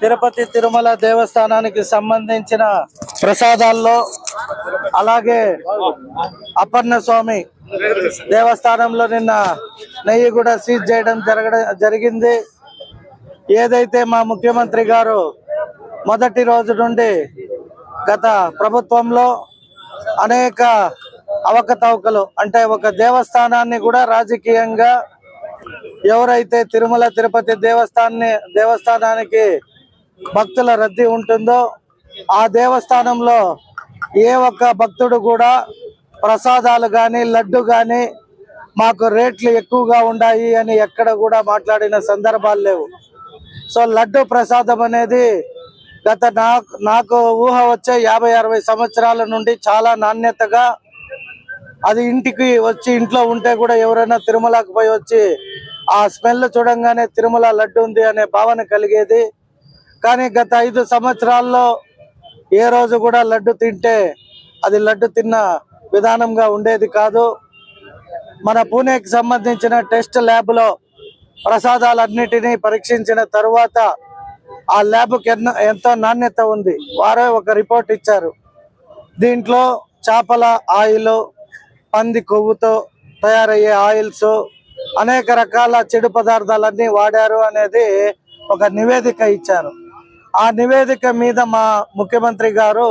తిరుపతి తిరుమల దేవస్థానానికి సంబంధించిన ప్రసాదాల్లో అలాగే అపర్ణ స్వామి దేవస్థానంలో నిన్న నెయ్యి కూడా సీజ్ చేయడం జరగడం జరిగింది. ఏదైతే మా ముఖ్యమంత్రి గారు మొదటి రోజు నుండి గత ప్రభుత్వంలో అనేక అవకతవకలు అంటే ఒక దేవస్థానాన్ని కూడా రాజకీయంగా ఎవరైతే తిరుమల తిరుపతి దేవస్థాన్ని దేవస్థానానికి భక్తుల రద్దీ ఉంటుందో ఆ దేవస్థానంలో ఏ ఒక్క భక్తుడు కూడా ప్రసాదాలు కానీ లడ్డు కానీ మాకు రేట్లు ఎక్కువగా ఉన్నాయి అని ఎక్కడ కూడా మాట్లాడిన సందర్భాలు లేవు. సో లడ్డు ప్రసాదం అనేది గత నాకు నాకు ఊహ వచ్చే యాభై అరవై సంవత్సరాల నుండి చాలా నాణ్యతగా అది ఇంటికి వచ్చి ఇంట్లో ఉంటే కూడా ఎవరైనా తిరుమలకు పోయి వచ్చి ఆ స్మెల్ చూడంగానే తిరుమల లడ్డు ఉంది అనే భావన కలిగేది. కానీ గత ఐదు సంవత్సరాల్లో ఏ రోజు కూడా లడ్డు తింటే అది లడ్డు తిన్న విధానంగా ఉండేది కాదు. మన పూణేకి సంబంధించిన టెస్ట్ ల్యాబ్లో ప్రసాదాలన్నిటినీ పరీక్షించిన తరువాత ఆ ల్యాబ్కి ఎన్నో ఎంతో నాణ్యత ఉంది. వారే ఒక రిపోర్ట్ ఇచ్చారు. దీంట్లో చేపల ఆయిల్ పంది కొవ్వుతో తయారయ్యే ఆయిల్స్ అనేక రకాల చెడు పదార్థాలన్నీ వాడారు అనేది ఒక నివేదిక ఇచ్చారు. ఆ నివేదిక మీద మా ముఖ్యమంత్రి గారు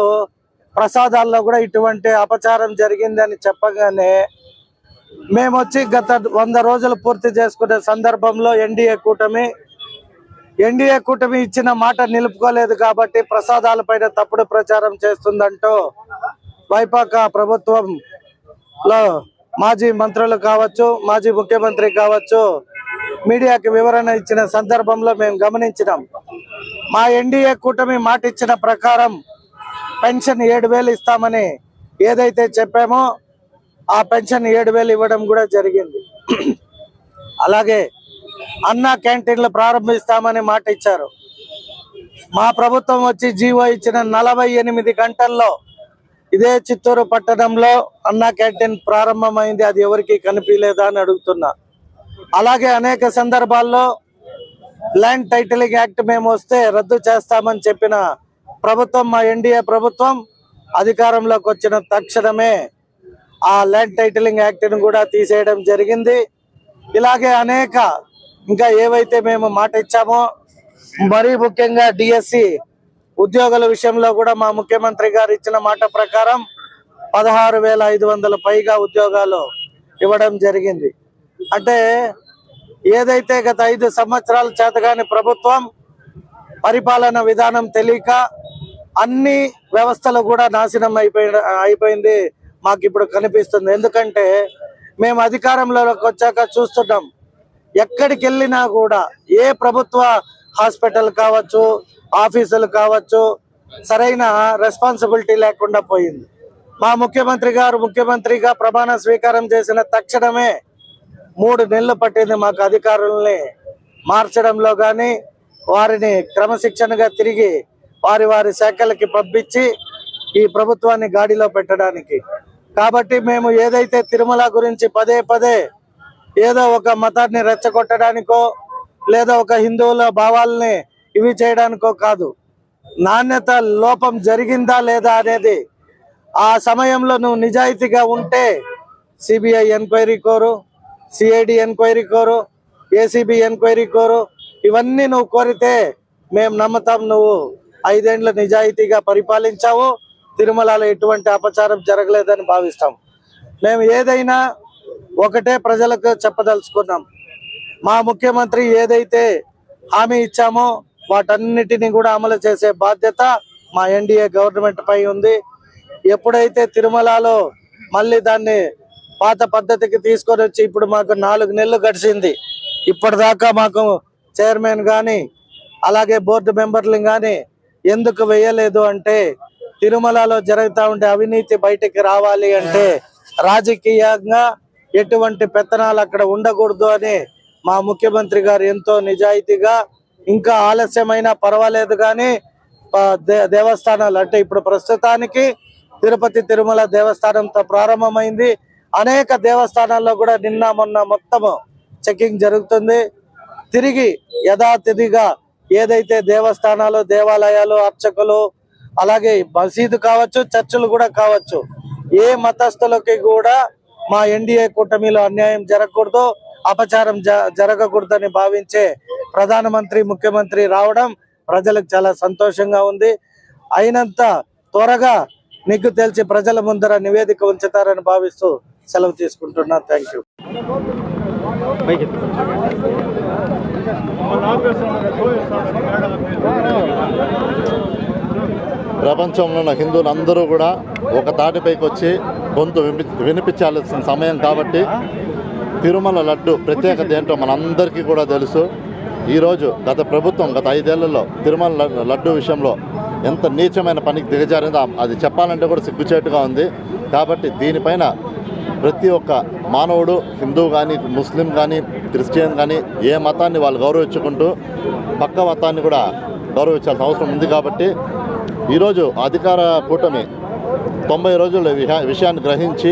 ప్రసాదాల్లో కూడా ఇటువంటి అపచారం జరిగిందని చెప్పగానే మేము వచ్చి గత వంద రోజులు పూర్తి చేసుకునే సందర్భంలో ఎన్డీఏ కూటమి ఎన్డీఏ కూటమి ఇచ్చిన మాట నిలుపుకోలేదు కాబట్టి ప్రసాదాల పైన తప్పుడు ప్రచారం చేస్తుందంటూ వైపాక ప్రభుత్వంలో మాజీ మంత్రులు కావచ్చు మాజీ ముఖ్యమంత్రి కావచ్చు మీడియాకి వివరణ ఇచ్చిన సందర్భంలో మేము గమనించినాం. మా ఎన్డీఏ కూటమి మాట ఇచ్చిన ప్రకారం పెన్షన్ ఏడు వేలు ఇస్తామని ఏదైతే చెప్పామో ఆ పెన్షన్ ఏడు వేలు ఇవ్వడం కూడా జరిగింది. అలాగే అన్న క్యాంటీన్లు ప్రారంభిస్తామని మాట ఇచ్చారు. మా ప్రభుత్వం వచ్చి జీవో ఇచ్చిన నలభై ఎనిమిది గంటల్లో ఇదే చిత్తూరు పట్టణంలో అన్నా క్యాంటీన్ ప్రారంభమైంది. అది ఎవరికి కనిపించలేదా అని అడుగుతున్నా. అలాగే అనేక సందర్భాల్లో ల్యాండ్ టైటిలింగ్ యాక్ట్ మేము వస్తే రద్దు చేస్తామని చెప్పిన ప్రభుత్వం మా ఎన్డీఏ ప్రభుత్వం అధికారంలోకి వచ్చిన తక్షణమే ఆ ల్యాండ్ టైటిలింగ్ యాక్ట్ను కూడా తీసేయడం జరిగింది. ఇలాగే అనేక ఇంకా ఏవైతే మేము మాట ఇచ్చామో మరీ ముఖ్యంగా డిఎస్సి ఉద్యోగుల విషయంలో కూడా మా ముఖ్యమంత్రి గారు ఇచ్చిన మాట ప్రకారం పదహారు వేల ఐదు పైగా ఉద్యోగాలు ఇవ్వడం జరిగింది. అంటే ఏదైతే గత ఐదు సంవత్సరాల చేతగాని ప్రభుత్వం పరిపాలన విధానం తెలియక అన్ని వ్యవస్థలు కూడా నాశనం అయిపోయి అయిపోయింది మాకు ఇప్పుడు కనిపిస్తుంది. ఎందుకంటే మేము అధికారంలోకి వచ్చాక చూస్తున్నాం ఎక్కడికి వెళ్ళినా కూడా ఏ ప్రభుత్వ హాస్పిటల్ కావచ్చు ఆఫీసులు కావచ్చు సరైన రెస్పాన్సిబిలిటీ లేకుండా పోయింది. మా ముఖ్యమంత్రి గారు ముఖ్యమంత్రిగా ప్రమాణ స్వీకారం చేసిన తక్షణమే మూడు నెలలు పట్టింది మాకు అధికారుల్ని మార్చడంలో కానీ వారిని క్రమశిక్షణగా తిరిగి వారి వారి శాఖలకి పంపించి ఈ ప్రభుత్వాన్ని గాడిలో పెట్టడానికి. కాబట్టి మేము ఏదైతే తిరుమల గురించి పదే పదే ఏదో ఒక మతాన్ని రెచ్చగొట్టడానికో లేదా ఒక హిందువుల భావాల్ని ఇవి చేయడానికో కాదు. నాణ్యత లోపం జరిగిందా లేదా అనేది ఆ సమయంలో నువ్వు నిజాయితీగా ఉంటే సిబిఐ ఎంక్వైరీ కోరు సిఐడి ఎంక్వైరీ కోరు ఏసీబీ ఎంక్వైరీ కోరు ఇవన్నీ నువ్వు కోరితే మేము నమ్ముతాం నువ్వు. ఐదేండ్ల నిజాయితీగా పరిపాలించావు. తిరుమలలో ఎటువంటి అపచారం జరగలేదని భావిస్తాం. మేము ఏదైనా ఒకటే ప్రజలకు చెప్పదలుచుకున్నాం. మా ముఖ్యమంత్రి ఏదైతే హామీ ఇచ్చామో వాటన్నిటిని కూడా అమలు చేసే బాధ్యత మా ఎన్డీఏ గవర్నమెంట్ పై ఉంది. ఎప్పుడైతే తిరుమలలో మళ్ళీ దాన్ని పాత పద్ధతికి తీసుకొని వచ్చి ఇప్పుడు మాకు నాలుగు నెలలు గడిచింది. ఇప్పటిదాకా మాకు చైర్మన్ కానీ అలాగే బోర్డు మెంబర్లు కానీ ఎందుకు వేయలేదు అంటే తిరుమలలో జరుగుతూ ఉండే అవినీతి బయటికి రావాలి అంటే రాజకీయంగా ఎటువంటి పెత్తనాలు అక్కడ ఉండకూడదు అని మా ముఖ్యమంత్రి గారు ఎంతో నిజాయితీగా ఇంకా ఆలస్యమైనా పర్వాలేదు కానీ దేవస్థానాలు అంటే ఇప్పుడు ప్రస్తుతానికి తిరుపతి తిరుమల దేవస్థానంతో ప్రారంభమైంది. అనేక దేవస్థానాల్లో కూడా నిన్న మొన్న మొత్తము చెకింగ్ జరుగుతుంది. తిరిగి యథాతిథిగా ఏదైతే దేవస్థానాలు దేవాలయాలు అర్చకులు అలాగే మసీదు కావచ్చు చర్చిలు కూడా కావచ్చు ఏ మతస్థులకి కూడా మా ఎన్డీఏ కూటమిలో అన్యాయం జరగకూడదు అపచారం జ- జరగకూడదని భావించే ప్రధానమంత్రి ముఖ్యమంత్రి రావడం ప్రజలకు చాలా సంతోషంగా ఉంది. అయినంత త్వరగా నిగ్గు తెలిసి ప్రజల ముందర నివేదిక ఉంచుతారని భావిస్తూ సెలవు తీసుకుంటున్నా. థ్యాంక్ యూ ప్రపంచంలో ఉన్న హిందువులు అందరూ కూడా ఒక తాటిపైకి వచ్చి గొంతు వినిపి వినిపించాల్సిన సమయం కాబట్టి తిరుమల లడ్డు ప్రత్యేకత ఏంటో మనందరికీ కూడా తెలుసు. ఈరోజు గత ప్రభుత్వం గత ఐదేళ్ళలో తిరుమల లడ్డు విషయంలో ఎంత నీచమైన పనికి దిగజారిందో అది చెప్పాలంటే కూడా సిగ్గుచేటుగా ఉంది. కాబట్టి దీనిపైన ప్రతి ఒక్క మానవుడు హిందూ కానీ ముస్లిం కానీ క్రిస్టియన్ కానీ ఏ మతాన్ని వాళ్ళు గౌరవించుకుంటూ పక్క మతాన్ని కూడా గౌరవించాల్సిన అవసరం ఉంది కాబట్టి ఈరోజు అధికార కూటమి తొంభై రోజుల విషయాన్ని గ్రహించి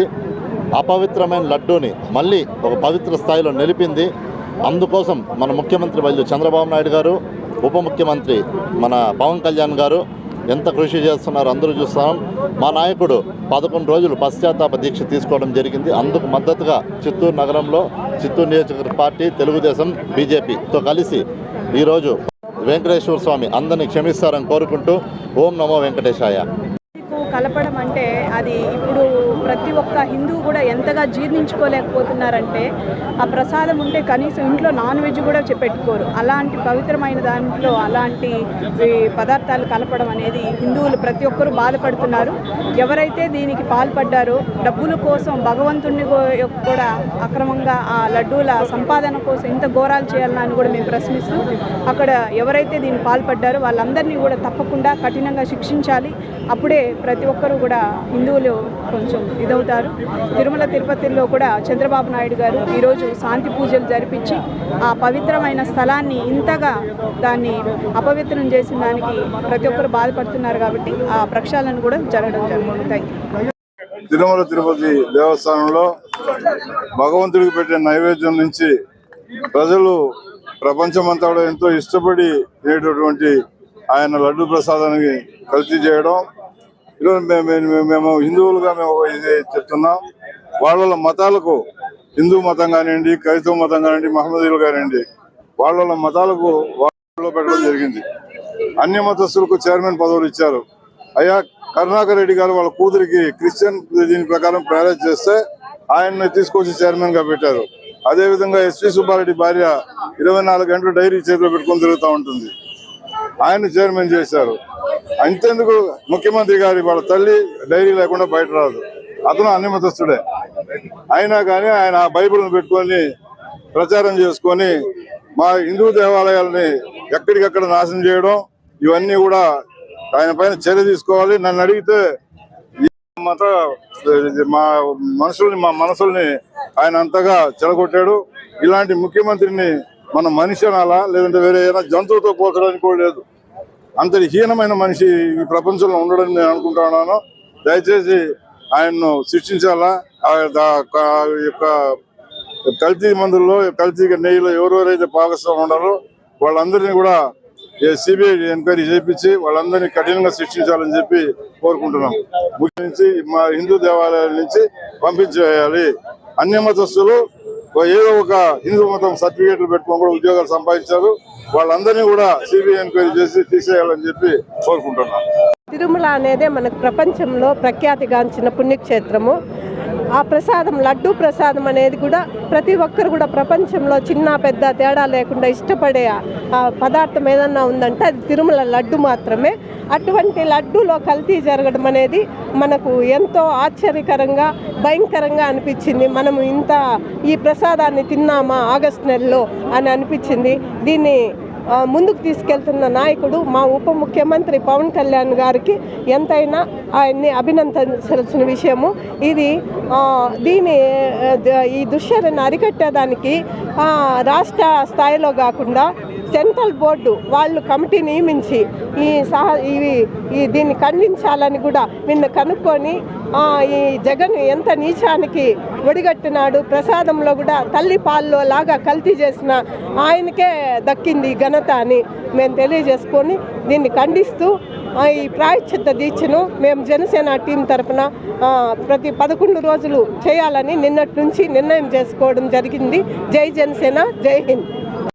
అపవిత్రమైన లడ్డూని మళ్ళీ ఒక పవిత్ర స్థాయిలో నిలిపింది. అందుకోసం మన ముఖ్యమంత్రి వైద్యు చంద్రబాబు నాయుడు గారు ఉప ముఖ్యమంత్రి మన పవన్ కళ్యాణ్ గారు ఎంత కృషి చేస్తున్నారు అందరూ చూస్తున్నాం మా నాయకుడు పదకొండు రోజులు పశ్చాత్తాప దీక్ష తీసుకోవడం జరిగింది. అందుకు మద్దతుగా చిత్తూరు నగరంలో చిత్తూరు నియోజకవర్గ పార్టీ తెలుగుదేశం బీజేపీతో కలిసి ఈరోజు వెంకటేశ్వర స్వామి అందరినీ క్షమిస్తారని కోరుకుంటూ ఓం నమో వెంకటేశాయ. కలపడం అంటే అది ఇప్పుడు ప్రతి ఒక్క హిందువు కూడా ఎంతగా జీర్ణించుకోలేకపోతున్నారంటే ఆ ప్రసాదం ఉంటే కనీసం ఇంట్లో నాన్ వెజ్ కూడా పెట్టుకోరు. అలాంటి పవిత్రమైన దాంట్లో అలాంటి పదార్థాలు కలపడం అనేది హిందువులు ప్రతి ఒక్కరూ బాధపడుతున్నారు. ఎవరైతే దీనికి పాల్పడ్డారో డబ్బుల కోసం భగవంతుడిని కూడా అక్రమంగా ఆ లడ్డూల సంపాదన కోసం ఇంత ఘోరాలు చేయాలని అని కూడా మేము ప్రశ్నిస్తూ అక్కడ ఎవరైతే దీనికి పాల్పడ్డారో వాళ్ళందరినీ కూడా తప్పకుండా కఠినంగా శిక్షించాలి. అప్పుడే ప్రతి ప్రతి ఒక్కరూ కూడా హిందువులు కొంచెం ఇదవుతారు. తిరుమల తిరుపతిలో కూడా చంద్రబాబు నాయుడు గారు ఈరోజు శాంతి పూజలు జరిపించి ఆ పవిత్రమైన స్థలాన్ని ఇంతగా దాన్ని అపవిత్రం చేసిన దానికి ప్రతి ఒక్కరు బాధపడుతున్నారు కాబట్టి ఆ ప్రక్షాళన కూడా జరగడం జరుగుతుంది. థ్యాంక్ తిరుమల తిరుపతి దేవస్థానంలో భగవంతుడికి పెట్టిన నైవేద్యం నుంచి ప్రజలు ప్రపంచమంతా కూడా ఎంతో ఇష్టపడి తినేటటువంటి ఆయన లడ్డు ప్రసాదానికి కల్తీ చేయడం ఈరోజు మేము హిందువులుగా మేము ఇది చెప్తున్నాం. వాళ్ళ మతాలకు హిందూ మతం కానివ్వండి క్రైస్తవ మతం కానివ్వండి మహమ్మదీలు కానివ్వండి వాళ్ళ మతాలకు వాళ్ళలో పెట్టడం జరిగింది. అన్య మతస్థులకు చైర్మన్ పదవులు ఇచ్చారు. అయ్యా కరుణాకర్ రెడ్డి గారు వాళ్ళ కూతురికి క్రిస్టియన్ దీని ప్రకారం మ్యారేజ్ చేస్తే ఆయన్ని తీసుకొచ్చి చైర్మన్గా పెట్టారు. అదే విధంగా ఎస్వి సుబ్బారెడ్డి భార్య ఇరవై నాలుగు గంటలు డైరీ చేతిలో పెట్టుకొని తిరుగుతూ ఉంటుంది. ఆయన చైర్మన్ చేశారు. అంతేందుకు ముఖ్యమంత్రి గారి వాళ్ళ తల్లి డైరీ లేకుండా బయట రాదు. అతను అన్ని మతస్థుడే. అయినా కానీ ఆయన ఆ బైబిల్ని పెట్టుకొని ప్రచారం చేసుకొని మా హిందూ దేవాలయాల్ని ఎక్కడికక్కడ నాశనం చేయడం ఇవన్నీ కూడా ఆయన పైన చర్య తీసుకోవాలి. నన్ను అడిగితే మత మా మనుషుల్ని మా మనసుల్ని ఆయన అంతగా చెలగొట్టాడు. ఇలాంటి ముఖ్యమంత్రిని మన మనిషి అనాలా లేదంటే వేరే ఏదైనా జంతువుతో పోల్చడానికి కూడా లేదు. అంతటి హీనమైన మనిషి ఈ ప్రపంచంలో ఉండడం నేను అనుకుంటున్నాను. దయచేసి ఆయన్ను శిక్షించాలా? ఆ యొక్క కల్తీ మందుల్లో కల్తీ నెయ్యిలో ఎవరెవరైతే భాగస్వామి ఉన్నారో వాళ్ళందరినీ కూడా సిబిఐ ఎంక్వైరీ చేయించి వాళ్ళందరినీ కఠినంగా శిక్షించాలని చెప్పి కోరుకుంటున్నాం. ముఖ్య నుంచి మా హిందూ దేవాలయాల నుంచి పంపించేయాలి. అన్య మతస్థులు ఏదో ఒక హిందూ మతం సర్టిఫికేట్లు పెట్టుకొని కూడా ఉద్యోగాలు సంపాదించారు. వాళ్ళందరినీ కూడా సిబిఐ ఎంక్వైరీ చేసి తీసేయాలని చెప్పి కోరుకుంటున్నాను. తిరుమల అనేది మనకు ప్రపంచంలో ప్రఖ్యాతిగాంచిన పుణ్యక్షేత్రము. ఆ ప్రసాదం లడ్డు ప్రసాదం అనేది కూడా ప్రతి ఒక్కరు కూడా ప్రపంచంలో చిన్న పెద్ద తేడా లేకుండా ఇష్టపడే ఆ- పదార్థం ఏదన్నా ఉందంటే అది తిరుమల లడ్డు మాత్రమే. అటువంటి లడ్డూలో కల్తీ జరగడం అనేది మనకు ఎంతో ఆశ్చర్యకరంగా భయంకరంగా అనిపించింది. మనము ఇంత ఈ ప్రసాదాన్ని తిన్నామా ఆగస్ట్ నెలలో అని అనిపించింది. దీన్ని ముందుకు తీసుకెళ్తున్న నాయకుడు మా ఉప ముఖ్యమంత్రి పవన్ కళ్యాణ్ గారికి ఎంతైనా ఆయన్ని అభినందించాల్సిన విషయము. ఇది దీని ఈ దుశ్చర్యను అరికట్టేదానికి రాష్ట్ర స్థాయిలో కాకుండా సెంట్రల్ బోర్డు వాళ్ళు కమిటీ నియమించి ఈ సహ ఇవి ఈ దీన్ని ఖండించాలని కూడా నిన్ను కనుక్కొని ఈ జగన్ ఎంత నీచానికి ఒడిగట్టినాడు ప్రసాదంలో కూడా తల్లి పాల్లో లాగా కల్తీ చేసిన ఆయనకే దక్కింది ఈ ఘనత అని మేము తెలియజేసుకొని దీన్ని ఖండిస్తూ ఈ ప్రాయశ్చిత్త దీక్షను మేము జనసేన టీం తరఫున ప్రతి పదకొండు రోజులు చేయాలని నిన్నటి నుంచి నిర్ణయం చేసుకోవడం జరిగింది. జై జనసేన జై హింద్.